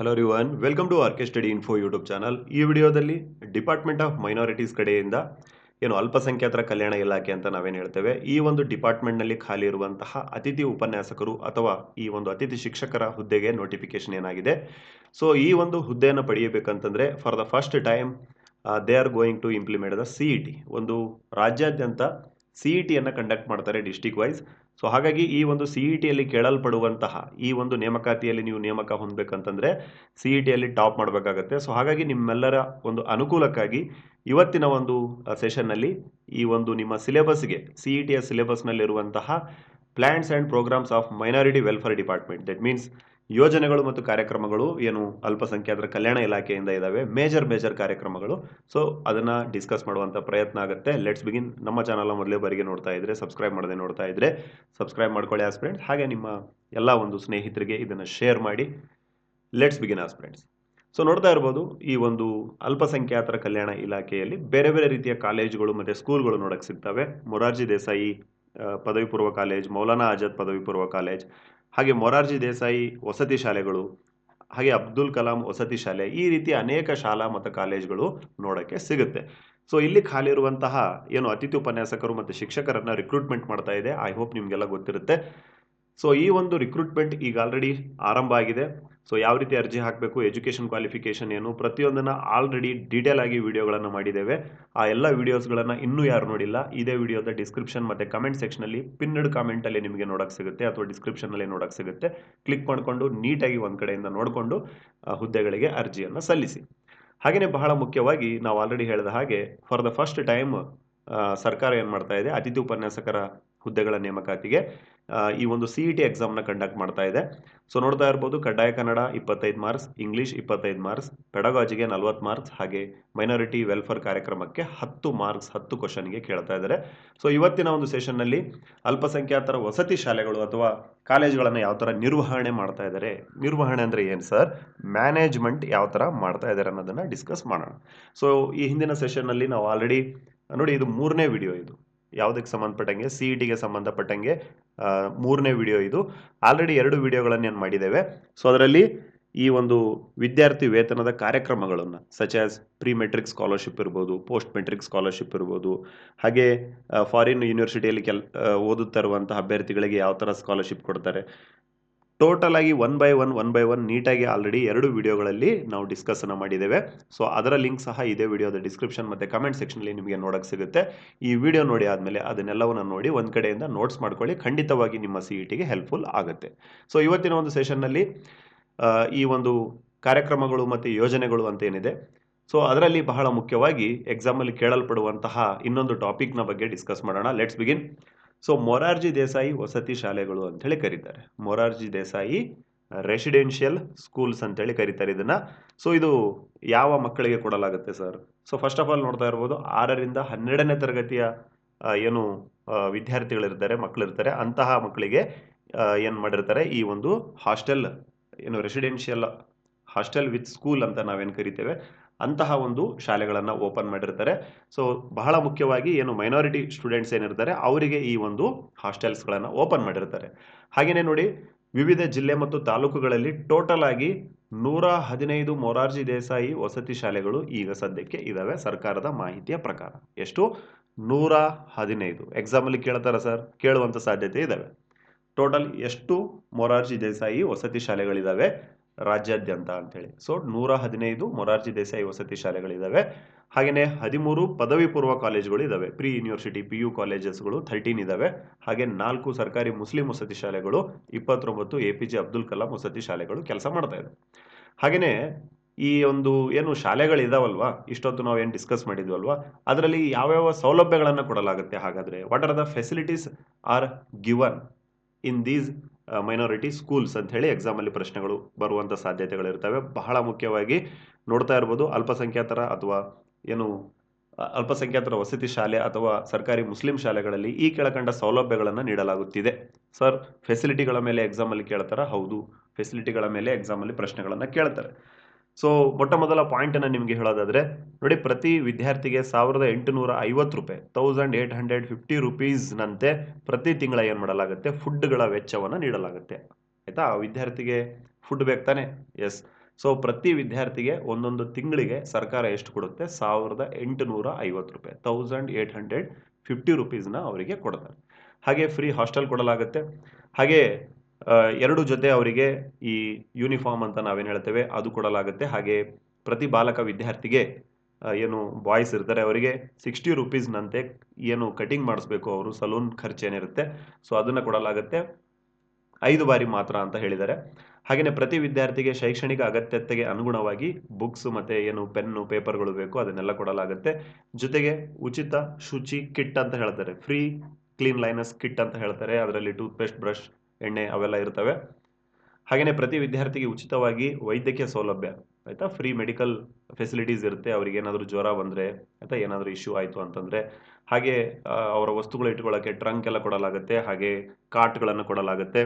Hello ರಿವನ್ welcome to RK study info YouTube channel ಈ ವಿಡಿಯೋದಲ್ಲಿ department of minorities ಕಡೆಯಿಂದ ಏನು ಅಲ್ಪಸಂಖ್ಯಾತರ ಕಲ್ಯಾಣ ಇಲಾಖೆ ಅಂತ ನಾವೇನು ಹೇಳ್ತೇವೆ, ಈ ಒಂದು ಡಿಪಾರ್ಟ್ಮೆಂಟ್ನಲ್ಲಿ ಖಾಲಿ ಇರುವಂತಹ ಅತಿಥಿ ಉಪನ್ಯಾಸಕರು ಅಥವಾ ಈ ಒಂದು ಅತಿಥಿ ಶಿಕ್ಷಕರ ಹುದ್ದೆಗೆ ನೋಟಿಫಿಕೇಶನ್ ಏನಾಗಿದೆ. ಸೊ ಈ ಒಂದು ಹುದ್ದೆಯನ್ನು ಪಡೆಯಬೇಕಂತಂದರೆ for the first time they are going to implement the C ಒಂದು ರಾಜ್ಯಾದ್ಯಂತ ಸಿ ಇ ಟಿಯನ್ನು ಕಂಡಕ್ಟ್ ಮಾಡ್ತಾರೆ ಡಿಸ್ಟಿಕ್ ವೈಸ್ ಸೊ ಹಾಗಾಗಿ ಈ ಒಂದು ಸಿ ಇ ಟಿಯಲ್ಲಿ ಕೇಳಲ್ಪಡುವಂತಹ ಈ ಒಂದು ನೇಮಕಾತಿಯಲ್ಲಿ ನೀವು ನೇಮಕ ಹೊಂದಬೇಕಂತಂದರೆ ಸಿ ಇ ಟಿಯಲ್ಲಿ ಟಾಪ್ ಮಾಡಬೇಕಾಗತ್ತೆ. ಸೊ ಹಾಗಾಗಿ ನಿಮ್ಮೆಲ್ಲರ ಒಂದು ಅನುಕೂಲಕ್ಕಾಗಿ ಇವತ್ತಿನ ಒಂದು ಸೆಷನ್ನಲ್ಲಿ ಈ ಒಂದು ನಿಮ್ಮ ಸಿಲೆಬಸ್ಗೆ ಸಿ ಇ ಟಿಯ ಸಿಲೆಬಸ್ನಲ್ಲಿರುವಂತಹ plans and programs of minority welfare department that means ಯೋಜನೆಗಳು ಮತ್ತು ಕಾರ್ಯಕ್ರಮಗಳು ಏನು ಅಲ್ಪಸಂಖ್ಯಾತರ ಕಲ್ಯಾಣ ಇಲಾಖೆಯಿಂದ ಇದ್ದಾವೆ ಮೇಜರ್ ಮೇಜರ್ ಕಾರ್ಯಕ್ರಮಗಳು. ಸೊ ಅದನ್ನು ಡಿಸ್ಕಸ್ ಮಾಡುವಂಥ ಪ್ರಯತ್ನ ಆಗುತ್ತೆ. ಲೆಟ್ಸ್ ಬಿಗಿನ್ ನಮ್ಮ ಚಾನಲ್ ಮೊದಲೇ ಬಾರಿಗೆ ನೋಡ್ತಾ ಇದ್ರೆ ಸಬ್ಸ್ಕ್ರೈಬ್ ಮಾಡದೆ ನೋಡ್ತಾ ಇದ್ರೆ ಸಬ್ಸ್ಕ್ರೈಬ್ ಮಾಡ್ಕೊಳ್ಳಿ ಆಸ್ಪಿರೆಂಟ್ಸ್ ಹಾಗೆ ನಿಮ್ಮ ಎಲ್ಲ ಒಂದು ಸ್ನೇಹಿತರಿಗೆ ಇದನ್ನು ಶೇರ್ ಮಾಡಿ. ಲೆಟ್ಸ್ ಬಿಗಿನ್ ಆಸ್ಪಿರೆಂಟ್ಸ್ ಸೊ ನೋಡ್ತಾ ಇರ್ಬೋದು, ಈ ಒಂದು ಅಲ್ಪಸಂಖ್ಯಾತರ ಕಲ್ಯಾಣ ಇಲಾಖೆಯಲ್ಲಿ ಬೇರೆ ಬೇರೆ ರೀತಿಯ ಕಾಲೇಜುಗಳು ಮತ್ತು ಸ್ಕೂಲ್ಗಳು ನೋಡಕ್ಕೆ ಸಿಗ್ತವೆ. ಮೊರಾರ್ಜಿ ದೇಸಾಯಿ ಪದವಿ ಪೂರ್ವ ಕಾಲೇಜ್, ಮೌಲಾನಾ ಆಜಾದ್ ಪದವಿ ಪೂರ್ವ ಕಾಲೇಜ್ ಹಾಗೆ ಮೊರಾರ್ಜಿ ದೇಸಾಯಿ ವಸತಿ ಶಾಲೆಗಳು, ಹಾಗೆ ಅಬ್ದುಲ್ ಕಲಾಂ ವಸತಿ ಶಾಲೆ ಈ ರೀತಿ ಅನೇಕ ಶಾಲಾ ಮತ್ತು ಕಾಲೇಜುಗಳು ನೋಡೋಕ್ಕೆ ಸಿಗುತ್ತೆ. ಸೊ ಇಲ್ಲಿ ಖಾಲಿ ಇರುವಂತಹ ಏನು ಅತಿಥಿ ಉಪನ್ಯಾಸಕರು ಮತ್ತು ಶಿಕ್ಷಕರನ್ನು ರಿಕ್ರೂಟ್ಮೆಂಟ್ ಮಾಡ್ತಾ ಇದೆ. ಐ ಹೋಪ್ ನಿಮಗೆಲ್ಲ ಗೊತ್ತಿರುತ್ತೆ. ಸೊ ಈ ಒಂದು ರಿಕ್ರೂಟ್ಮೆಂಟ್ ಈಗ ಆಲ್ರೆಡಿ ಆರಂಭ ಆಗಿದೆ. ಸೊ ಯಾವ ರೀತಿ ಅರ್ಜಿ ಹಾಕಬೇಕು ಎಜುಕೇಷನ್ ಕ್ವಾಲಿಫಿಕೇಷನ್ ಏನು, ಪ್ರತಿಯೊಂದನ್ನು ಆಲ್ರೆಡಿ ಡೀಟೇಲ್ ಆಗಿ ವಿಡಿಯೋಗಳನ್ನು ಮಾಡಿದ್ದೇವೆ. ಆ ಎಲ್ಲ ವಿಡಿಯೋಸ್ಗಳನ್ನು ಇನ್ನೂ ಯಾರು ನೋಡಿಲ್ಲ, ಇದೇ ವಿಡಿಯೋದ ಡಿಸ್ಕ್ರಿಪ್ಷನ್ ಮತ್ತು ಕಮೆಂಟ್ ಸೆಕ್ಷನಲ್ಲಿ ಪಿನ್ನಡ್ ಕಾಮೆಂಟಲ್ಲಿ ನಿಮಗೆ ನೋಡೋಕ್ಕೆ ಸಿಗುತ್ತೆ ಅಥವಾ ಡಿಸ್ಕ್ರಿಪ್ಷನಲ್ಲಿ ನೋಡೋಕ್ಕೆ ಸಿಗುತ್ತೆ. ಕ್ಲಿಕ್ ಮಾಡಿಕೊಂಡು ನೀಟಾಗಿ ಒಂದು ಕಡೆಯಿಂದ ನೋಡಿಕೊಂಡು ಹುದ್ದೆಗಳಿಗೆ ಅರ್ಜಿಯನ್ನು ಸಲ್ಲಿಸಿ. ಹಾಗೆಯೇ ಬಹಳ ಮುಖ್ಯವಾಗಿ ನಾವು ಆಲ್ರೆಡಿ ಹೇಳಿದ ಹಾಗೆ ಫಾರ್ ದ ಫಸ್ಟ್ ಟೈಮ್ ಸರ್ಕಾರ ಏನು ಮಾಡ್ತಾ ಇದೆ, ಅತಿಥಿ ಉಪನ್ಯಾಸಕರ ಹುದ್ದೆಗಳ ನೇಮಕಾತಿಗೆ. ಈ ಒಂದು ಸಿ ಇ ಟಿ ಎಕ್ಸಾಮ್ನ ಕಂಡಕ್ಟ್ ಮಾಡ್ತಾ ಇದೆ. ಸೊ ನೋಡ್ತಾ ಇರ್ಬೋದು, ಕಡ್ಡಾಯ ಕನ್ನಡ ಇಪ್ಪತ್ತೈದು ಮಾರ್ಕ್ಸ್ ಇಂಗ್ಲೀಷ್ ಇಪ್ಪತ್ತೈದು ಮಾರ್ಕ್ಸ್ ಪೆಡಗಾಜಿಗೆ ನಲ್ವತ್ತು ಮಾರ್ಕ್ಸ್ ಹಾಗೆ ಮೈನಾರಿಟಿ ವೆಲ್ಫೇರ್ ಕಾರ್ಯಕ್ರಮಕ್ಕೆ ಹತ್ತು ಮಾರ್ಕ್ಸ್ ಹತ್ತು ಕ್ವಶನ್ಗೆ ಕೇಳ್ತಾ ಇದ್ದಾರೆ. ಸೊ ಇವತ್ತಿನ ಒಂದು ಸೆಷನ್ನಲ್ಲಿ ಅಲ್ಪಸಂಖ್ಯಾತರ ವಸತಿ ಶಾಲೆಗಳು ಅಥವಾ ಕಾಲೇಜುಗಳನ್ನು ಯಾವ ಥರ ನಿರ್ವಹಣೆ ಮಾಡ್ತಾ ಇದ್ದಾರೆ? ನಿರ್ವಹಣೆ ಅಂದರೆ ಏನು ಸರ್? ಮ್ಯಾನೇಜ್ಮೆಂಟ್ ಯಾವ ಥರ ಮಾಡ್ತಾ ಇದ್ದಾರೆ ಅನ್ನೋದನ್ನು ಡಿಸ್ಕಸ್ ಮಾಡೋಣ. ಸೊ ಈ ಹಿಂದಿನ ಸೆಷನ್ನಲ್ಲಿ ನಾವು ಆಲ್ರೆಡಿ ನೋಡಿ ಇದು ಮೂರನೇ ವಿಡಿಯೋ ಇದು. ಯಾವುದಕ್ಕೆ ಸಂಬಂಧಪಟ್ಟಂಗೆ ಸಿ ಇ ಟಿಗೆ ಸಂಬಂಧಪಟ್ಟಂಗೆ ಮೂರನೇ ವಿಡಿಯೋ ಇದು. ಆಲ್ರೆಡಿ ಎರಡು ವಿಡಿಯೋಗಳನ್ನು ಏನು ಮಾಡಿದ್ದೇವೆ. ಸೊ ಅದರಲ್ಲಿ ಈ ಒಂದು ವಿದ್ಯಾರ್ಥಿ ವೇತನದ ಕಾರ್ಯಕ್ರಮಗಳನ್ನು such as pre matric scholarship ಇರ್ಬೋದು ಪೋಸ್ಟ್ ಮೆಟ್ರಿಕ್ ಸ್ಕಾಲರ್ಶಿಪ್ ಇರ್ಬೋದು, ಹಾಗೆ ಫಾರಿನ್ ಯೂನಿವರ್ಸಿಟಿಯಲ್ಲಿ ಕೆಲ್ ಓದುತ್ತಾ ಅಭ್ಯರ್ಥಿಗಳಿಗೆ ಯಾವ ಥರ ಸ್ಕಾಲರ್ಶಿಪ್ ಕೊಡ್ತಾರೆ. ಟೋಟಲ್ ಆಗಿ one by one one by one ನೀಟಾಗಿ ಆಲ್ರೆಡಿ ಎರಡು ವಿಡಿಯೋಗಳಲ್ಲಿ ನಾವು ಡಿಸ್ಕಸ್ ಅನ್ನು ಮಾಡಿದ್ದೇವೆ. ಸೊ ಅದರ ಲಿಂಕ್ ಸಹ ಇದೇ ವಿಡಿಯೋದ ಡಿಸ್ಕ್ರಿಪ್ಷನ್ ಮತ್ತು ಕಮೆಂಟ್ ಸೆಕ್ಷನಲ್ಲಿ ನಿಮಗೆ ನೋಡಕ್ಕೆ ಸಿಗುತ್ತೆ. ಈ ವಿಡಿಯೋ ನೋಡಿ ಆದಮೇಲೆ ಅದನ್ನೆಲ್ಲವನ್ನು ನೋಡಿ ಒಂದು ಕಡೆಯಿಂದ ನೋಟ್ಸ್ ಮಾಡ್ಕೊಳ್ಳಿ. ಖಂಡಿತವಾಗಿ ನಿಮ್ಮ ಸಿ ಇ ಟಿಗೆ ಹೆಲ್ಪ್ಫುಲ್ ಆಗುತ್ತೆ. ಸೊ ಇವತ್ತಿನ ಒಂದು ಸೆಷನ್ನಲ್ಲಿ ಈ ಒಂದು ಕಾರ್ಯಕ್ರಮಗಳು ಮತ್ತು ಯೋಜನೆಗಳು ಅಂತ ಏನಿದೆ. ಸೊ ಅದರಲ್ಲಿ ಬಹಳ ಮುಖ್ಯವಾಗಿ ಎಕ್ಸಾಮಲ್ಲಿ ಕೇಳಲ್ಪಡುವಂತಹ ಇನ್ನೊಂದು ಟಾಪಿಕ್ನ ಬಗ್ಗೆ ಡಿಸ್ಕಸ್ ಮಾಡೋಣ. Let's begin so Morarji Desai ವಸತಿ ಶಾಲೆಗಳು ಅಂತೇಳಿ ಕರೀತಾರೆ. ಮೊರಾರ್ಜಿ ದೇಸಾಯಿ ರೆಸಿಡೆನ್ಷಿಯಲ್ ಸ್ಕೂಲ್ಸ್ ಅಂತೇಳಿ ಕರೀತಾರೆ ಇದನ್ನ. ಸೊ ಇದು ಯಾವ ಮಕ್ಕಳಿಗೆ ಕೊಡಲಾಗುತ್ತೆ sir so first of all ನೋಡ್ತಾ ಇರ್ಬೋದು, ಆರರಿಂದ ಹನ್ನೆರಡನೇ ತರಗತಿಯ ಏನು ವಿದ್ಯಾರ್ಥಿಗಳಿರ್ತಾರೆ ಮಕ್ಕಳಿರ್ತಾರೆ ಅಂತಹ ಮಕ್ಕಳಿಗೆ ಏನು ಮಾಡಿರ್ತಾರೆ, ಈ ಒಂದು ಹಾಸ್ಟೆಲ್ ಏನು ರೆಸಿಡೆನ್ಷಿಯಲ್ ಹಾಸ್ಟೆಲ್ ವಿತ್ ಸ್ಕೂಲ್ ಅಂತ ನಾವೇನು ಕರಿತೇವೆ ಅಂತಹ ಒಂದು ಶಾಲೆಗಳನ್ನು ಓಪನ್ ಮಾಡಿರ್ತಾರೆ. ಸೊ ಬಹಳ ಮುಖ್ಯವಾಗಿ ಏನು ಮೈನಾರಿಟಿ ಸ್ಟೂಡೆಂಟ್ಸ್ ಏನಿರ್ತಾರೆ, ಅವರಿಗೆ ಈ ಒಂದು ಹಾಸ್ಟೆಲ್ಸ್ಗಳನ್ನು ಓಪನ್ ಮಾಡಿರ್ತಾರೆ. ಹಾಗೆಯೇ ನೋಡಿ, ವಿವಿಧ ಜಿಲ್ಲೆ ಮತ್ತು ತಾಲೂಕುಗಳಲ್ಲಿ ಟೋಟಲ್ ಆಗಿ ನೂರ ಹದಿನೈದು ಮೊರಾರ್ಜಿ ದೇಸಾಯಿ ವಸತಿ ಶಾಲೆಗಳು ಈಗ ಸದ್ಯಕ್ಕೆ ಇದಾವೆ, ಸರ್ಕಾರದ ಮಾಹಿತಿಯ ಪ್ರಕಾರ. ಎಷ್ಟು? ನೂರ ಹದಿನೈದು. ಎಕ್ಸಾಮಲ್ಲಿ ಕೇಳ್ತಾರ ಸರ್ ಕೇಳುವಂಥ ಸಾಧ್ಯತೆ ಇದಾವೆ. ಟೋಟಲ್ ಎಷ್ಟು ಮೊರಾರ್ಜಿ ದೇಸಾಯಿ ವಸತಿ ಶಾಲೆಗಳಿದಾವೆ? ರಾಜ್ಯಾದ್ಯಂತ ಅಂತೇಳಿ. ಸೊ ನೂರ ಹದಿನೈದು ಮೊರಾರ್ಜಿ ದೇಸಾಯಿ ವಸತಿ ಶಾಲೆಗಳಿದ್ದಾವೆ ಹಾಗೆಯೇ ಹದಿಮೂರು ಪದವಿ ಪೂರ್ವ ಕಾಲೇಜುಗಳು ಇದ್ದಾವೆ ಪ್ರಿ ಯೂನಿವರ್ಸಿಟಿ ಪಿ ಯು ಕಾಲೇಜಸ್ಗಳು ಥರ್ಟೀನ್ ಇದ್ದಾವೆ ಹಾಗೆ ನಾಲ್ಕು ಸರ್ಕಾರಿ ಮುಸ್ಲಿಂ ವಸತಿ ಶಾಲೆಗಳು, ಇಪ್ಪತ್ತೊಂಬತ್ತು A P J Abdul Kalam ವಸತಿ ಶಾಲೆಗಳು ಕೆಲಸ ಮಾಡ್ತಾ ಇದೆ. ಹಾಗೆಯೇ ಈ ಒಂದು ಏನು ಶಾಲೆಗಳಿದಾವಲ್ವಾ, ಇಷ್ಟೊತ್ತು ನಾವು ಏನು ಡಿಸ್ಕಸ್ ಮಾಡಿದ್ವಲ್ವಾ, ಅದರಲ್ಲಿ ಯಾವ್ಯಾವ ಸೌಲಭ್ಯಗಳನ್ನು ಕೊಡಲಾಗುತ್ತೆ? ಹಾಗಾದರೆ what are the facilities are given in these minority schools ಅಂತ ಹೇಳಿ ಎಕ್ಸಾಮಲ್ಲಿ ಪ್ರಶ್ನೆಗಳು ಬರುವಂಥ ಸಾಧ್ಯತೆಗಳಿರ್ತವೆ. ಬಹಳ ಮುಖ್ಯವಾಗಿ ನೋಡ್ತಾ ಇರ್ಬೋದು ಅಲ್ಪಸಂಖ್ಯಾತರ ಅಥವಾ ಏನು ಅಲ್ಪಸಂಖ್ಯಾತರ ವಸತಿ ಶಾಲೆ ಅಥವಾ ಸರ್ಕಾರಿ ಮುಸ್ಲಿಂ ಶಾಲೆಗಳಲ್ಲಿ ಈ ಕೆಳಕಂಡ ಸೌಲಭ್ಯಗಳನ್ನು ನೀಡಲಾಗುತ್ತಿದೆ. ಸರ್ ಫೆಸಿಲಿಟಿಗಳ ಮೇಲೆ ಎಕ್ಸಾಮಲ್ಲಿ ಕೇಳ್ತಾರ? ಹೌದು ಫೆಸಿಲಿಟಿಗಳ ಮೇಲೆ ಎಕ್ಸಾಮಲ್ಲಿ ಪ್ರಶ್ನೆಗಳನ್ನು ಕೇಳ್ತಾರೆ. ಸೊ ಮೊಟ್ಟ ಮೊದಲ ಪಾಯಿಂಟನ್ನು ನಿಮಗೆ ಹೇಳೋದಾದ್ರೆ, ನೋಡಿ ಪ್ರತಿ ವಿದ್ಯಾರ್ಥಿಗೆ ಸಾವಿರದ ಎಂಟುನೂರ ಐವತ್ತು ರೂಪಾಯಿ ತೌಸಂಡ್ ಏಟ್ ಹಂಡ್ರೆಡ್ ಫಿಫ್ಟಿ ರುಪೀಸ್ನಂತೆ ಪ್ರತಿ ತಿಂಗಳ ಏನು ಮಾಡಲಾಗುತ್ತೆ? ಫುಡ್ಗಳ ವೆಚ್ಚವನ್ನು ನೀಡಲಾಗುತ್ತೆ. ಆಯ್ತಾ? ವಿದ್ಯಾರ್ಥಿಗೆ ಫುಡ್ ಬೇಕು ತಾನೆ? ಎಸ್ ಸೊ ಪ್ರತಿ ವಿದ್ಯಾರ್ಥಿಗೆ ಒಂದೊಂದು ತಿಂಗಳಿಗೆ ಸರ್ಕಾರ ಎಷ್ಟು ಕೊಡುತ್ತೆ? ಸಾವಿರದ ಎಂಟುನೂರ ಐವತ್ತು ರೂಪಾಯಿ ತೌಸಂಡ್ ಏಟ್ ಹಂಡ್ರೆಡ್ ಫಿಫ್ಟಿ ರುಪೀಸ್ನ ಅವರಿಗೆ ಕೊಡ್ತಾರೆ. ಹಾಗೆ ಫ್ರೀ ಹಾಸ್ಟೆಲ್ ಕೊಡಲಾಗುತ್ತೆ. ಹಾಗೆ ಎರಡು ಜೊತೆ ಅವರಿಗೆ ಈ ಯೂನಿಫಾರ್ಮ್ ಅಂತ ನಾವೇನು ಹೇಳ್ತೇವೆ ಅದು ಕೊಡಲಾಗುತ್ತೆ. ಹಾಗೆ ಪ್ರತಿ ಬಾಲಕ ವಿದ್ಯಾರ್ಥಿಗೆ ಏನು ಬಾಯ್ಸ್ ಇರ್ತಾರೆ, ಅವರಿಗೆ ಸಿಕ್ಸ್ಟಿ ರುಪೀಸ್ನಂತೆ ಏನು ಕಟಿಂಗ್ ಮಾಡಿಸ್ಬೇಕು ಅವರು, ಸಲೂನ್ ಖರ್ಚು ಏನಿರುತ್ತೆ ಸೊ, ಅದನ್ನು ಕೊಡಲಾಗುತ್ತೆ. ಐದು ಬಾರಿ ಮಾತ್ರ ಅಂತ ಹೇಳಿದ್ದಾರೆ. ಹಾಗೆಯೇ ಪ್ರತಿ ವಿದ್ಯಾರ್ಥಿಗೆ ಶೈಕ್ಷಣಿಕ ಅಗತ್ಯತೆಗೆ ಅನುಗುಣವಾಗಿ ಬುಕ್ಸ್ ಮತ್ತು ಏನು ಪೆನ್ನು, ಪೇಪರ್ಗಳು ಬೇಕು, ಅದನ್ನೆಲ್ಲ ಕೊಡಲಾಗುತ್ತೆ. ಜೊತೆಗೆ ಉಚಿತ ಶುಚಿ ಕಿಟ್ ಅಂತ ಹೇಳ್ತಾರೆ. ಫ್ರೀ ಕ್ಲೀನ್ ಲೈನಸ್ ಕಿಟ್ ಅಂತ ಹೇಳ್ತಾರೆ. ಅದರಲ್ಲಿ ಟೂತ್ಪೇಸ್ಟ್, ಬ್ರಷ್ ಎಣ್ಣೆ ಅವೆಲ್ಲ ಇರ್ತವೆ. ಹಾಗೆಯೇ ಪ್ರತಿ ವಿದ್ಯಾರ್ಥಿಗೆ ಉಚಿತವಾಗಿ ವೈದ್ಯಕೀಯ ಸೌಲಭ್ಯ, ಆಯಿತಾ? ಫ್ರೀ ಮೆಡಿಕಲ್ ಫೆಸಿಲಿಟೀಸ್ ಇರುತ್ತೆ, ಅವ್ರಿಗೆ ಏನಾದರೂ ಜ್ವರ ಬಂದರೆ, ಆಯಿತಾ? ಏನಾದರೂ ಇಶ್ಯೂ ಆಯಿತು ಅಂತಂದರೆ, ಹಾಗೆ ಅವರ ವಸ್ತುಗಳು ಇಟ್ಕೊಳ್ಳೋಕ್ಕೆ ಟ್ರಂಕ್ ಎಲ್ಲ ಕೊಡಲಾಗುತ್ತೆ, ಹಾಗೆ ಕಾಟ್ಗಳನ್ನು ಕೊಡಲಾಗುತ್ತೆ.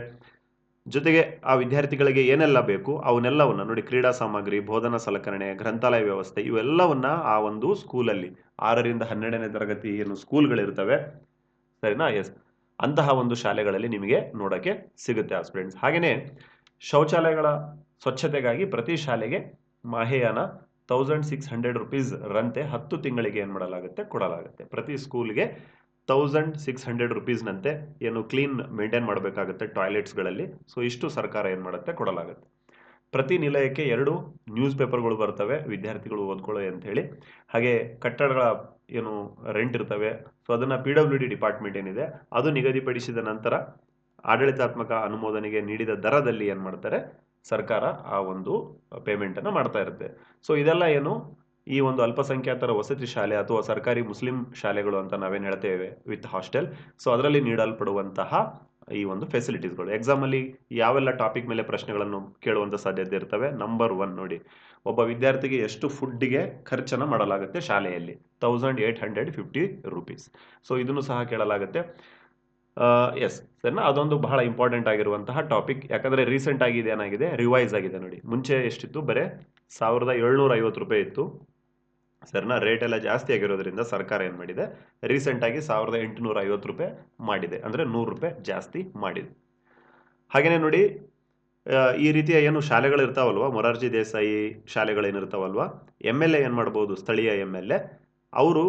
ಜೊತೆಗೆ ಆ ವಿದ್ಯಾರ್ಥಿಗಳಿಗೆ ಏನೆಲ್ಲ ಬೇಕು, ಅವನ್ನೆಲ್ಲವನ್ನು ನೋಡಿ, ಕ್ರೀಡಾ ಸಾಮಗ್ರಿ, ಬೋಧನಾ ಸಲಕರಣೆ, ಗ್ರಂಥಾಲಯ ವ್ಯವಸ್ಥೆ, ಇವೆಲ್ಲವನ್ನ ಆ ಒಂದು ಸ್ಕೂಲಲ್ಲಿ ಆರರಿಂದ ಹನ್ನೆರಡನೇ ತರಗತಿ ಏನು ಸ್ಕೂಲ್ಗಳಿರ್ತವೆ ಸರಿನಾ? ಎಸ್ ಅಂತಹ ಒಂದು ಶಾಲೆಗಳಲ್ಲಿ ನಿಮಗೆ ನೋಡೋಕ್ಕೆ ಸಿಗುತ್ತೆ ಆ ಸ್ಟೂಡೆಂಟ್ಸ್ ಹಾಗೆಯೇ ಶೌಚಾಲಯಗಳ ಸ್ವಚ್ಛತೆಗಾಗಿ ಪ್ರತಿ ಶಾಲೆಗೆ ಮಾಹೆಯಾನ ತೌಸಂಡ್ ಸಿಕ್ಸ್ ಹಂಡ್ರೆಡ್ ರುಪೀಸ್ ರಂತೆ ಹತ್ತು ತಿಂಗಳಿಗೆ ಏನು ಮಾಡಲಾಗುತ್ತೆ? ಕೊಡಲಾಗುತ್ತೆ. ಪ್ರತಿ ಸ್ಕೂಲ್ಗೆ ತೌಸಂಡ್ ಸಿಕ್ಸ್ ಹಂಡ್ರೆಡ್ ರುಪೀಸ್ನಂತೆ ಏನು ಕ್ಲೀನ್ ಮೇಂಟೈನ್ ಮಾಡಬೇಕಾಗುತ್ತೆ ಟಾಯ್ಲೆಟ್ಸ್ಗಳಲ್ಲಿ ಸೊ ಇಷ್ಟು ಸರ್ಕಾರ ಏನು ಮಾಡುತ್ತೆ? ಕೊಡಲಾಗುತ್ತೆ. ಪ್ರತಿ ನಿಲಯಕ್ಕೆ ಎರಡು ನ್ಯೂಸ್ ಪೇಪರ್ಗಳು ಬರ್ತವೆ, ವಿದ್ಯಾರ್ಥಿಗಳು ಓದ್ಕೊಳ್ಳಿ ಅಂತ ಹೇಳಿ. ಹಾಗೆ ಕಟ್ಟಡಗಳ ಏನು ರೆಂಟ್ ಇರ್ತವೆ ಸೊ ಅದನ್ನು ಪಿ ಡಬ್ಲ್ಯೂ ಡಿ ಡಿಪಾರ್ಟ್ಮೆಂಟ್ ಏನಿದೆ, ಅದು ನಿಗದಿಪಡಿಸಿದ ನಂತರ ಆಡಳಿತಾತ್ಮಕ ಅನುಮೋದನೆಗೆ ನೀಡಿದ ದರದಲ್ಲಿ ಏನು ಮಾಡ್ತಾರೆ, ಸರ್ಕಾರ ಆ ಒಂದು ಪೇಮೆಂಟನ್ನು ಮಾಡ್ತಾ ಇರುತ್ತೆ. ಸೊ ಇದೆಲ್ಲ ಏನು, ಈ ಒಂದು ಅಲ್ಪಸಂಖ್ಯಾತರ ವಸತಿ ಶಾಲೆ ಅಥವಾ ಸರ್ಕಾರಿ ಮುಸ್ಲಿಂ ಶಾಲೆಗಳು ಅಂತ ನಾವೇನು ಹೇಳ್ತೇವೆ ವಿತ್ ಹಾಸ್ಟೆಲ್ ಸೊ ಅದರಲ್ಲಿ ನೀಡಲ್ಪಡುವಂತಹ ಈ ಒಂದು ಫೆಸಿಲಿಟೀಸ್ಗಳು ಎಕ್ಸಾಮಲ್ಲಿ ಯಾವೆಲ್ಲ ಟಾಪಿಕ್ ಮೇಲೆ ಪ್ರಶ್ನೆಗಳನ್ನು ಕೇಳುವಂಥ ಸಾಧ್ಯತೆ ಇರ್ತವೆ? ನಂಬರ್ ಒನ್ ನೋಡಿ. ಒಬ್ಬ ವಿದ್ಯಾರ್ಥಿಗೆ ಎಷ್ಟು ಫುಡ್ಡಿಗೆ ಖರ್ಚನ್ನು ಮಾಡಲಾಗುತ್ತೆ ಶಾಲೆಯಲ್ಲಿ? Thousand eight hundred fifty rupees so ಇದನ್ನು ಸಹ ಕೇಳಲಾಗುತ್ತೆ. ಎಸ್ ಸರಿನಾ ಅದೊಂದು ಬಹಳ ಇಂಪಾರ್ಟೆಂಟ್ ಆಗಿರುವಂತಹ ಟಾಪಿಕ್ ಯಾಕಂದರೆ ರೀಸೆಂಟ್ ಆಗಿ ಇದೇನಾಗಿದೆ? ರಿವೈಸ್ ಆಗಿದೆ ನೋಡಿ. ಮುಂಚೆ ಎಷ್ಟಿತ್ತು? ಬರೀ ಸಾವಿರದ ಏಳ್ನೂರ ಐವತ್ತು ರೂಪಾಯಿ ಇತ್ತು. ಸರಿನಾ ರೇಟ್ ಎಲ್ಲ ಜಾಸ್ತಿ ಆಗಿರೋದ್ರಿಂದ ಸರ್ಕಾರ ಏನು ಮಾಡಿದೆ? ರೀಸೆಂಟಾಗಿ ಸಾವಿರದ ಎಂಟುನೂರ ಐವತ್ತು ರೂಪಾಯಿ ಮಾಡಿದೆ. ಅಂದರೆ ನೂರು ರೂಪಾಯಿ ಜಾಸ್ತಿ ಮಾಡಿದೆ. ಹಾಗೆಯೇ ನೋಡಿ ಈ ರೀತಿಯ ಏನು ಶಾಲೆಗಳು ಇರ್ತಾವಲ್ವ? ಮೊರಾರ್ಜಿ ದೇಸಾಯಿ ಶಾಲೆಗಳೇನಿರ್ತಾವಲ್ವ ಎಂ ಎಲ್ ಎ ಏನು ಮಾಡ್ಬೋದು? ಸ್ಥಳೀಯ ಎಂ ಎಲ್ ಎ ಅವರು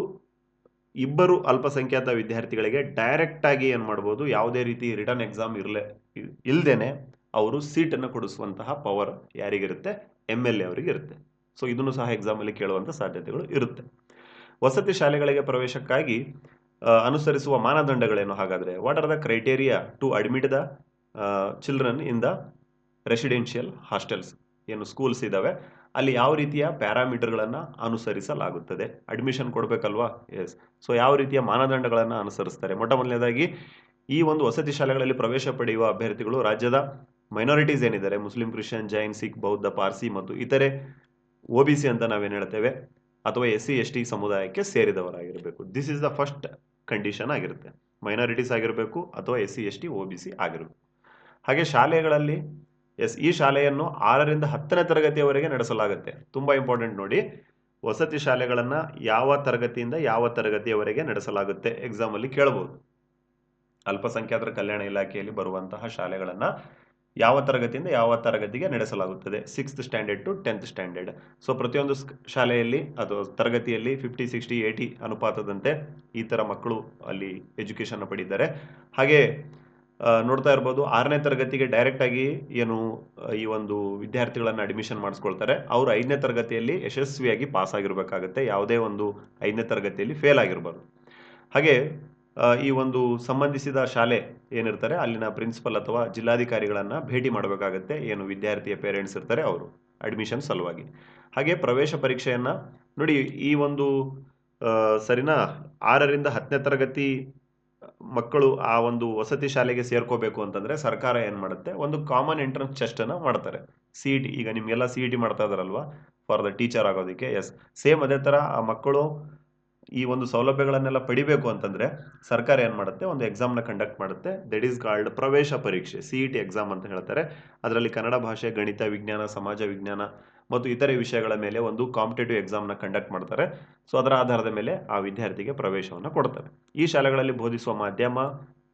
ಇಬ್ಬರು ಅಲ್ಪಸಂಖ್ಯಾತ ವಿದ್ಯಾರ್ಥಿಗಳಿಗೆ ಡೈರೆಕ್ಟಾಗಿ ಏನು ಮಾಡ್ಬೋದು? ಯಾವುದೇ ರೀತಿ ರಿಟರ್ನ್ ಎಕ್ಸಾಮ್ ಇರಲೇ ಇಲ್ಲದೇನೆ ಅವರು ಸೀಟನ್ನು ಕೊಡಿಸುವಂತಹ ಪವರ್ ಯಾರಿಗಿರುತ್ತೆ? ಎಂ ಎಲ್ ಎ ಅವರಿಗೆ ಇರುತ್ತೆ ಸೊ ಇದನ್ನು ಸಹ ಎಕ್ಸಾಮಲ್ಲಿ ಕೇಳುವಂಥ ಸಾಧ್ಯತೆಗಳು ಇರುತ್ತೆ. ವಸತಿ ಶಾಲೆಗಳಿಗೆ ಪ್ರವೇಶಕ್ಕಾಗಿ ಅನುಸರಿಸುವ ಮಾನದಂಡಗಳೇನು? ಹಾಗಾದರೆ what are the criteria to admit the children in the residential hostels ಏನು ಸ್ಕೂಲ್ಸ್ ಇದ್ದಾವೆ ಅಲ್ಲಿ ಯಾವ ರೀತಿಯ ಪ್ಯಾರಾಮೀಟರ್ಗಳನ್ನು ಅನುಸರಿಸಲಾಗುತ್ತದೆ? ಅಡ್ಮಿಷನ್ ಕೊಡಬೇಕಲ್ವಾ? ಎಸ್ ಸೊ ಯಾವ ರೀತಿಯ ಮಾನದಂಡಗಳನ್ನು ಅನುಸರಿಸ್ತಾರೆ? ಮೊಟ್ಟ ಮೊದಲನೇದಾಗಿ ಈ ಒಂದು ವಸತಿ ಶಾಲೆಗಳಲ್ಲಿ ಪ್ರವೇಶ ಪಡೆಯುವ ಅಭ್ಯರ್ಥಿಗಳು ರಾಜ್ಯದ ಮೈನಾರಿಟೀಸ್ ಏನಿದ್ದಾರೆ? ಮುಸ್ಲಿಂ, ಕ್ರಿಶ್ಚಿಯನ್, ಜೈನ್, ಸಿಖ್, ಬೌದ್ಧ, ಪಾರ್ಸಿ ಮತ್ತು ಇತರೆ ಒ ಬಿ ಸಿ ಅಂತ ನಾವೇನು ಹೇಳ್ತೇವೆ, ಅಥವಾ ಎಸ್ ಸಿ, ಎಸ್ ಟಿ ಸಮುದಾಯಕ್ಕೆ ಸೇರಿದವರಾಗಿರಬೇಕು. This is the first condition ಆಗಿರುತ್ತೆ. ಮೈನಾರಿಟೀಸ್ ಆಗಿರಬೇಕು ಅಥವಾ S C, S T O B C ಆಗಿರಬೇಕು. ಹಾಗೆ ಶಾಲೆಗಳಲ್ಲಿ ಎಸ್, ಈ ಶಾಲೆಯನ್ನು ಆರರಿಂದ ಹತ್ತನೇ ತರಗತಿಯವರೆಗೆ ನಡೆಸಲಾಗುತ್ತೆ. ತುಂಬ ಇಂಪಾರ್ಟೆಂಟ್ ನೋಡಿ. ವಸತಿ ಶಾಲೆಗಳನ್ನು ಯಾವ ತರಗತಿಯಿಂದ ಯಾವ ತರಗತಿಯವರೆಗೆ ನಡೆಸಲಾಗುತ್ತೆ ಎಕ್ಸಾಮಲ್ಲಿ ಕೇಳಬಹುದು ಅಲ್ಪಸಂಖ್ಯಾತರ ಕಲ್ಯಾಣ ಇಲಾಖೆಯಲ್ಲಿ ಬರುವಂತಹ ಶಾಲೆಗಳನ್ನು ಯಾವ ತರಗತಿಯಿಂದ ಯಾವ ತರಗತಿಗೆ ನಡೆಸಲಾಗುತ್ತದೆ? Sixth standard to tenth standard so ಪ್ರತಿಯೊಂದು ಶಾಲೆಯಲ್ಲಿ, ಅದು ತರಗತಿಯಲ್ಲಿ ಫಿಫ್ಟಿ ಸಿಕ್ಸ್ಟಿ ಏಯ್ಟಿ ಅನುಪಾತದಂತೆ ಈ ಥರ ಮಕ್ಕಳು ಅಲ್ಲಿ ಎಜುಕೇಷನ್ನ ಪಡೀತಾರೆ. ಹಾಗೆ ನೋಡ್ತಾ ಇರ್ಬೋದು ಆರನೇ ತರಗತಿಗೆ ಡೈರೆಕ್ಟಾಗಿ ಏನು, ಈ ಒಂದು ವಿದ್ಯಾರ್ಥಿಗಳನ್ನು ಅಡ್ಮಿಷನ್ ಮಾಡಿಸ್ಕೊಳ್ತಾರೆ. ಅವರು ಐದನೇ ತರಗತಿಯಲ್ಲಿ ಯಶಸ್ವಿಯಾಗಿ ಪಾಸ್ ಆಗಿರಬೇಕಾಗತ್ತೆ. ಯಾವುದೇ ಒಂದು ಐದನೇ ತರಗತಿಯಲ್ಲಿ ಫೇಲ್ ಆಗಿರಬಾರ್ದು ಹಾಗೆ ಈ ಒಂದು ಸಂಬಂಧಿಸಿದ ಶಾಲೆ ಏನಿರ್ತಾರೆ, ಅಲ್ಲಿನ ಪ್ರಿನ್ಸಿಪಲ್ ಅಥವಾ ಜಿಲ್ಲಾಧಿಕಾರಿಗಳನ್ನು ಭೇಟಿ ಮಾಡಬೇಕಾಗತ್ತೆ. ಏನು ವಿದ್ಯಾರ್ಥಿಯ ಪೇರೆಂಟ್ಸ್ ಇರ್ತಾರೆ, ಅವರು ಅಡ್ಮಿಷನ್ ಸಲುವಾಗಿ. ಹಾಗೆ ಪ್ರವೇಶ ಪರೀಕ್ಷೆಯನ್ನು ನೋಡಿ, ಈ ಒಂದು ಸರಿನಾ, ಆರರಿಂದ ಹತ್ತನೇ ತರಗತಿ ಮಕ್ಕಳು ಆ ಒಂದು ವಸತಿ ಶಾಲೆಗೆ ಸೇರ್ಕೋಬೇಕು ಅಂತಂದ್ರೆ ಸರ್ಕಾರ ಏನು ಮಾಡುತ್ತೆ, ಒಂದು ಕಾಮನ್ ಎಂಟ್ರೆನ್ಸ್ ಟೆಸ್ಟನ್ನು ಮಾಡ್ತಾರೆ. ಸಿ ಇ ಟಿ ಈಗ ನಿಮಗೆಲ್ಲ ಸಿ ಇ ಟಿ ಮಾಡ್ತಾ ಇದಾರಲ್ವಾ? ಫಾರ್ ದ ಟೀಚರ್ ಆಗೋದಕ್ಕೆ ಎಸ್ ಸೇಮ್ ಅದೇ ಥರ ಆ ಮಕ್ಕಳು ಈ ಒಂದು ಸೌಲಭ್ಯಗಳನ್ನೆಲ್ಲ ಪಡಿಬೇಕು ಅಂತಂದ್ರೆ ಸರ್ಕಾರ ಏನು ಮಾಡುತ್ತೆ? ಒಂದು ಎಕ್ಸಾಮ್ನ ಕಂಡಕ್ಟ್ ಮಾಡುತ್ತೆ. ದಟ್ ಈಸ್ ಕಾಲ್ಡ್ ಪ್ರವೇಶ ಪರೀಕ್ಷೆ ಸಿ ಇ ಟಿ ಎಕ್ಸಾಮ್ ಅಂತ ಹೇಳ್ತಾರೆ. ಅದರಲ್ಲಿ ಕನ್ನಡ ಭಾಷೆ, ಗಣಿತ, ವಿಜ್ಞಾನ, ಸಮಾಜ ವಿಜ್ಞಾನ ಮತ್ತು ಇತರೆ ವಿಷಯಗಳ ಮೇಲೆ ಒಂದು ಕಾಂಪಿಟೇಟಿವ್ ಎಕ್ಸಾಮ್ನ ಕಂಡಕ್ಟ್ ಮಾಡ್ತಾರೆ. ಸೊ ಅದರ ಆಧಾರದ ಮೇಲೆ ಆ ವಿದ್ಯಾರ್ಥಿಗೆ ಪ್ರವೇಶವನ್ನು ಕೊಡ್ತಾರೆ. ಈ ಶಾಲೆಗಳಲ್ಲಿ ಬೋಧಿಸುವ ಮಾಧ್ಯಮ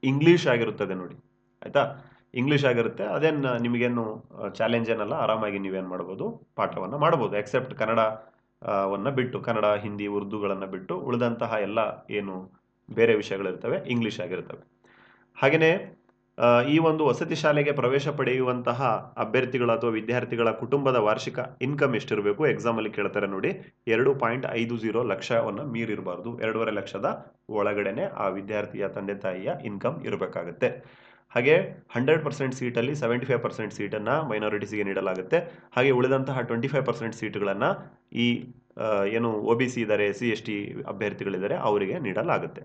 ಇಂಗ್ಲಿಷ್ ಆಗಿರುತ್ತದೆ ನೋಡಿ. ಆಯಿತಾ? ಇಂಗ್ಲೀಷ್ ಆಗಿರುತ್ತೆ. ಅದೇನು, ನಿಮಗೇನು ಚಾಲೆಂಜ್ ಏನಲ್ಲ? ಆರಾಮಾಗಿ ನೀವೇನು ಮಾಡ್ಬೋದು? ಪಾಠವನ್ನು ಮಾಡ್ಬೋದು. ಎಕ್ಸೆಪ್ಟ್ ಕನ್ನಡ ವನ್ನ ಬಿಟ್ಟು, ಕನ್ನಡ, ಹಿಂದಿ, ಉರ್ದುಗಳನ್ನು ಬಿಟ್ಟು ಉಳಿದಂತಹ ಎಲ್ಲ ಏನು ಬೇರೆ ವಿಷಯಗಳಿರ್ತವೆ ಇಂಗ್ಲೀಷ್ ಆಗಿರ್ತವೆ. ಹಾಗೆಯೇ ಈ ಒಂದು ವಸತಿ ಶಾಲೆಗೆ ಪ್ರವೇಶ ಪಡೆಯುವಂತಹ ಅಭ್ಯರ್ಥಿಗಳ ಅಥವಾ ವಿದ್ಯಾರ್ಥಿಗಳ ಕುಟುಂಬದ ವಾರ್ಷಿಕ ಇನ್ಕಮ್ ಎಷ್ಟಿರಬೇಕು ಎಕ್ಸಾಮಲ್ಲಿ ಕೇಳ್ತಾರೆ ನೋಡಿ, ಎರಡು ಪಾಯಿಂಟ್ ಐದು ಜೀರೋ ಲಕ್ಷವನ್ನು ಮೀರಿರಬಾರ್ದು. ಎರಡೂವರೆ ಲಕ್ಷದ ಒಳಗಡೆನೆ ಆ ವಿದ್ಯಾರ್ಥಿಯ ತಂದೆ ತಾಯಿಯ ಇನ್ಕಮ್ ಇರಬೇಕಾಗುತ್ತೆ. ಹಾಗೆ ಹಂಡ್ರೆಡ್ ಪರ್ಸೆಂಟ್ ಸೀಟಲ್ಲಿ ಸೆವೆಂಟಿ ಫೈವ್ ಪರ್ಸೆಂಟ್ ಸೀಟನ್ನು ಮೈನಾರಿಟೀಸ್ಗೆ ನೀಡಲಾಗುತ್ತೆ. ಹಾಗೆ ಉಳಿದಂತಹ ಟ್ವೆಂಟಿ ಫೈವ್ ಪರ್ಸೆಂಟ್ ಸೀಟ್ಗಳನ್ನು ಈ ಏನು ಒ ಬಿ ಸಿ ಇದ್ದಾರೆ ಎಸ್ ಸಿ ಎಸ್ ಟಿ ಅಭ್ಯರ್ಥಿಗಳಿದ್ದಾರೆ, ಅವರಿಗೆ ನೀಡಲಾಗುತ್ತೆ.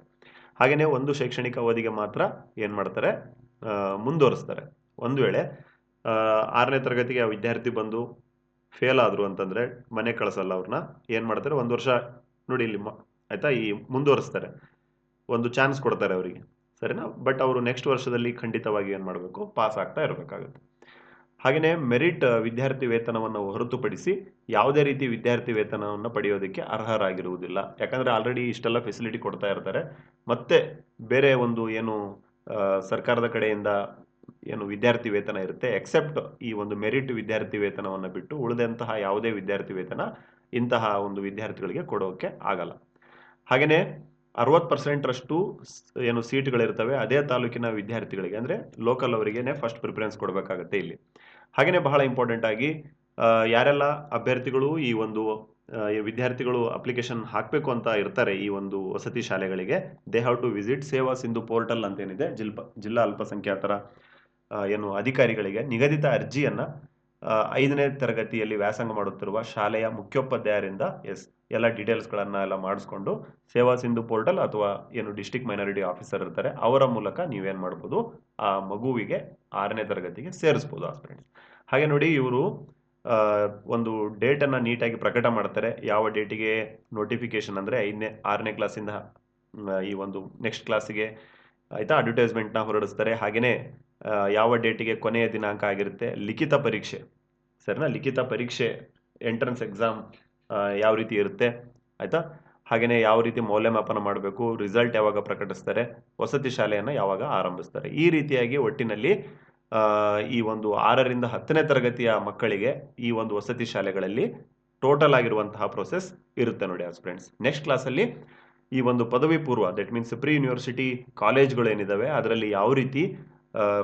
ಹಾಗೆಯೇ ಒಂದು ಶೈಕ್ಷಣಿಕ ಅವಧಿಗೆ ಮಾತ್ರ ಏನು ಮಾಡ್ತಾರೆ? ಮುಂದುವರಿಸ್ತಾರೆ. ಒಂದು ವೇಳೆ ಆರನೇ ತರಗತಿಗೆ ಆ ವಿದ್ಯಾರ್ಥಿ ಬಂದು ಫೇಲ್ ಆದರು ಅಂತಂದರೆ ಮನೆ ಕಳಿಸಲ್ಲ ಅವ್ರನ್ನ ಏನು ಮಾಡ್ತಾರೆ? ಒಂದು ವರ್ಷ ನೋಡಿ ಇಲ್ಲಿ ಆಯಿತಾ? ಈ ಮುಂದುವರಿಸ್ತಾರೆ. ಒಂದು ಚಾನ್ಸ್ ಕೊಡ್ತಾರೆ ಅವರಿಗೆ. ಸರಿನಾ? ಬಟ್ ಅವರು ನೆಕ್ಸ್ಟ್ ವರ್ಷದಲ್ಲಿ ಖಂಡಿತವಾಗಿ ಏನು ಮಾಡಬೇಕು? ಪಾಸ್ ಆಗ್ತಾ ಇರಬೇಕಾಗುತ್ತೆ. ಹಾಗೆಯೇ ಮೆರಿಟ್ ವಿದ್ಯಾರ್ಥಿ ವೇತನವನ್ನು ಹೊರತುಪಡಿಸಿ ಯಾವುದೇ ರೀತಿ ವಿದ್ಯಾರ್ಥಿ ವೇತನವನ್ನು ಪಡೆಯೋದಕ್ಕೆ ಅರ್ಹರಾಗಿರುವುದಿಲ್ಲ. ಯಾಕಂದರೆ ಆಲ್ರೆಡಿ ಇಷ್ಟೆಲ್ಲ ಫೆಸಿಲಿಟಿ ಕೊಡ್ತಾ ಇರ್ತಾರೆ. ಮತ್ತೆ ಬೇರೆ ಒಂದು ಏನು ಸರ್ಕಾರದ ಕಡೆಯಿಂದ ಏನು ವಿದ್ಯಾರ್ಥಿ ವೇತನ ಇರುತ್ತೆ ಎಕ್ಸೆಪ್ಟ್ ಈ ಒಂದು ಮೆರಿಟ್ ವಿದ್ಯಾರ್ಥಿ ವೇತನವನ್ನು ಬಿಟ್ಟು ಉಳಿದಂತಹ ಯಾವುದೇ ವಿದ್ಯಾರ್ಥಿ ವೇತನ ಇಂತಹ ಒಂದು ವಿದ್ಯಾರ್ಥಿಗಳಿಗೆ ಕೊಡೋಕೆ ಆಗಲ್ಲ. ಹಾಗೆಯೇ ಅರವತ್ತು ಪರ್ಸೆಂಟ್ರಷ್ಟು ಏನು ಸೀಟ್ಗಳಿರ್ತವೆ ಅದೇ ತಾಲೂಕಿನ ವಿದ್ಯಾರ್ಥಿಗಳಿಗೆ, ಅಂದರೆ ಲೋಕಲ್ ಅವರಿಗೇನೆ ಫಸ್ಟ್ ಪ್ರಿಫರೆನ್ಸ್ ಕೊಡಬೇಕಾಗತ್ತೆ ಇಲ್ಲಿ. ಹಾಗೆಯೇ ಬಹಳ ಇಂಪಾರ್ಟೆಂಟ್ ಆಗಿ ಯಾರೆಲ್ಲ ಅಭ್ಯರ್ಥಿಗಳು ಈ ಒಂದು ವಿದ್ಯಾರ್ಥಿಗಳು ಅಪ್ಲಿಕೇಶನ್ ಹಾಕಬೇಕು ಅಂತ ಇರ್ತಾರೆ ಈ ಒಂದು ವಸತಿ ಶಾಲೆಗಳಿಗೆ ದೇ ಹ್ಯಾವ್ ಟು ವಿಸಿಟ್ ಸೇವಾ ಸಿಂಧು ಪೋರ್ಟಲ್ ಅಂತ ಏನಿದೆ ಜಿಲ್ಪಾ ಜಿಲ್ಲಾ ಅಲ್ಪಸಂಖ್ಯಾತರ ಏನು ಅಧಿಕಾರಿಗಳಿಗೆ ನಿಗದಿತ ಅರ್ಜಿಯನ್ನು ಐದನೇ ತರಗತಿಯಲ್ಲಿ ವ್ಯಾಸಂಗ ಮಾಡುತ್ತಿರುವ ಶಾಲೆಯ ಮುಖ್ಯೋಪಾಧ್ಯಾಯರಿಂದ ಎಸ್ ಎಲ್ಲ ಡೀಟೇಲ್ಸ್ಗಳನ್ನು ಎಲ್ಲ ಮಾಡಿಸ್ಕೊಂಡು ಸೇವಾ ಸಿಂಧು ಪೋರ್ಟಲ್ ಅಥವಾ ಏನು ಡಿಸ್ಟಿಕ್ ಮೈನಾರಿಟಿ ಆಫೀಸರ್ ಇರ್ತಾರೆ ಅವರ ಮೂಲಕ ನೀವೇನು ಮಾಡ್ಬೋದು ಆ ಮಗುವಿಗೆ ಆರನೇ ತರಗತಿಗೆ ಸೇರಿಸ್ಬೋದು ಆಸ್ಪಿರೆಂಟ್ಸ್ ಹಾಗೆ ನೋಡಿ ಇವರು ಒಂದು ಡೇಟನ್ನು ನೀಟಾಗಿ ಪ್ರಕಟ ಮಾಡ್ತಾರೆ ಯಾವ ಡೇಟಿಗೆ ನೋಟಿಫಿಕೇಶನ್ ಅಂದರೆ ಐದನೇ ಆರನೇ ಕ್ಲಾಸಿಂದ ಈ ಒಂದು ನೆಕ್ಸ್ಟ್ ಕ್ಲಾಸಿಗೆ ಆಯಿತಾ ಅಡ್ವರ್ಟೈಸ್ಮೆಂಟ್ನ ಹೊರಡಿಸ್ತಾರೆ. ಹಾಗೆಯೇ ಆ, ಯಾವ ಡೇಟಿಗೆ ಕೊನೆಯ ದಿನಾಂಕ ಆಗಿರುತ್ತೆ? ಲಿಖಿತ ಪರೀಕ್ಷೆ. ಸರಿನಾ? ಲಿಖಿತ ಪರೀಕ್ಷೆ ಎಂಟ್ರೆನ್ಸ್ ಎಕ್ಸಾಮ್ ಯಾವ ರೀತಿ ಇರುತ್ತೆ? ಆಯಿತಾ? ಹಾಗೆಯೇ ಯಾವ ರೀತಿ ಮೌಲ್ಯಮಾಪನ ಮಾಡಬೇಕು? ರಿಸಲ್ಟ್ ಯಾವಾಗ ಪ್ರಕಟಿಸ್ತಾರೆ? ವಸತಿ ಶಾಲೆಯನ್ನು ಯಾವಾಗ ಆರಂಭಿಸ್ತಾರೆ? ಈ ರೀತಿಯಾಗಿ ಒಟ್ಟಿನಲ್ಲಿ ಈ ಒಂದು ಆರರಿಂದ ಹತ್ತನೇ ತರಗತಿಯ ಮಕ್ಕಳಿಗೆ ಈ ಒಂದು ವಸತಿ ಶಾಲೆಗಳಲ್ಲಿ ಟೋಟಲ್ ಆಗಿರುವಂತಹ ಪ್ರೊಸೆಸ್ ಇರುತ್ತೆ ನೋಡಿ ಆಸ್ ಫ್ರೆಂಡ್ಸ್ ನೆಕ್ಸ್ಟ್ ಕ್ಲಾಸಲ್ಲಿ ಈ ಒಂದು ಪದವಿ ಪೂರ್ವ ದಟ್ ಮೀನ್ಸ್ ಪ್ರೀ ಯೂನಿವರ್ಸಿಟಿ ಕಾಲೇಜ್ಗಳು ಏನಿದ್ದಾವೆ ಅದರಲ್ಲಿ ಯಾವ ರೀತಿ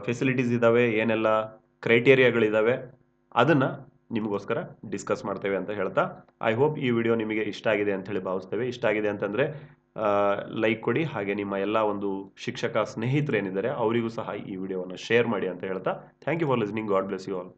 ಫೆಸಿಲಿಟೀಸ್ ಇದ್ದಾವೆ ಏನೆಲ್ಲ ಕ್ರೈಟೇರಿಯಾಗಳಿದ್ದಾವೆ ಅದನ್ನು ನಿಮಗೋಸ್ಕರ ಡಿಸ್ಕಸ್ ಮಾಡ್ತೇವೆ ಅಂತ ಹೇಳ್ತಾ ಐ ಹೋಪ್ ಈ ವಿಡಿಯೋ ನಿಮಗೆ ಇಷ್ಟ ಆಗಿದೆ ಅಂತ ಹೇಳಿ ಭಾವಿಸ್ತೇವೆ. ಇಷ್ಟ ಆಗಿದೆ ಅಂತಂದರೆ ಲೈಕ್ ಕೊಡಿ, ಹಾಗೆ ನಿಮ್ಮ ಎಲ್ಲ ಒಂದು ಶಿಕ್ಷಕ ಸ್ನೇಹಿತರೇನಿದ್ದಾರೆ ಅವರಿಗೂ ಸಹ ಈ ವಿಡಿಯೋವನ್ನು ಶೇರ್ ಮಾಡಿ ಅಂತ ಹೇಳ್ತಾ thank you for listening God bless you all